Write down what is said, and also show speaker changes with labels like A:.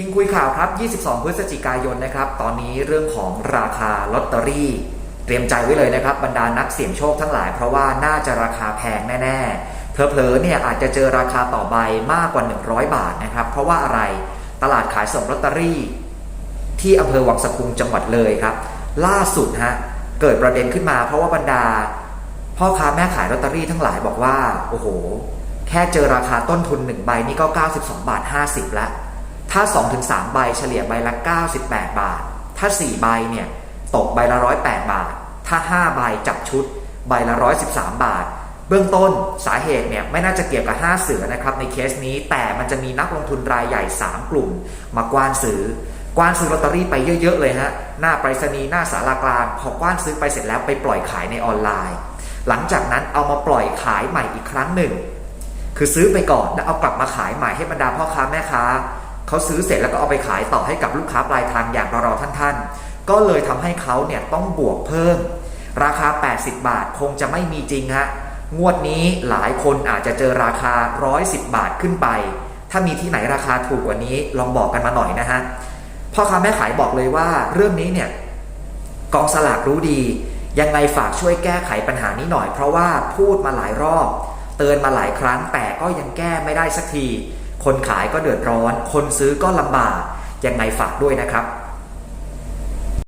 A: ทิ้งคุยข่าวครับ 22 พฤศจิกายนนะครับ ตอนนี้เรื่องของราคาลอตเตอรี่ เตรียมใจไว้เลยนะครับ บรรดานักเสี่ยงโชคทั้งหลาย เพราะว่าน่าจะราคาแพงแน่ๆเผลอๆเนี่ยอาจจะเจอราคาต่อใบมากกว่า 100 บาทนะครับ เพราะว่าอะไร ตลาดขายส่งลอตเตอรี่ ที่อำเภอวังสะพุงจังหวัดเลยครับ ล่าสุดฮะ เกิดประเด็นขึ้นมา เพราะว่าบรรดา พ่อค้าแม่ขายลอตเตอรี่ทั้งหลายบอกว่า โอ้โห แค่เจอราคาต้นทุน1ใบนี่ก็ 92 บาท 50แล้ว ถ้า 2-3 ใบเฉลี่ยใบละ 98 บาท ถ้า 4 ใบเนี่ยตกใบละ 108 บาท ถ้า 5 ใบจับชุดใบละ 113 บาท เบื้องต้นสาเหตุเนี่ยไม่น่าจะเกี่ยวกับ 5 เสือนะครับในเคสนี้แต่มันจะมีนักลงทุนรายใหญ่ 3 กลุ่ม มากว้านซื้อกว้านซื้อลอตเตอรี่ไปเยอะ ๆ เลยฮะหน้าไปรษณีย์หน้าสารากลางพอกว้านซื้อไปเสร็จแล้วไปปล่อยขายในออนไลน์ หลังจากนั้นเอามาปล่อยขายใหม่อีกครั้งหนึ่ง คือซื้อไปก่อนแล้วเอากลับมาขายใหม่ให้บรรดาพ่อค้าแม่ค้า เขาซื้อเสร็จแล้วก็เอาไปขายต่อให้กับลูกค้าปลายทางอย่างเราๆท่านๆ ก็เลยทำให้เขาเนี่ยต้องบวกเพิ่ม ราคา 80 บาทคงจะไม่มีจริงฮะงวดนี้หลายคนอาจจะเจอราคา 110 บาทขึ้นไป ถ้ามีที่ไหนราคาถูกกว่านี้ลองบอกกันมาหน่อยนะฮะพ่อค้าแม่ขายบอกเลยว่าเรื่องนี้เนี่ยกองสลากรู้ดี ยังไงฝากช่วยแก้ไขปัญหานี้หน่อย เพราะว่าพูดมาหลายรอบ เตือนมาหลายครั้งแต่ก็ยังแก้ไม่ได้สักที คนขายก็เดือดร้อน คนซื้อก็ลำบากยังไงฝากด้วยนะครับ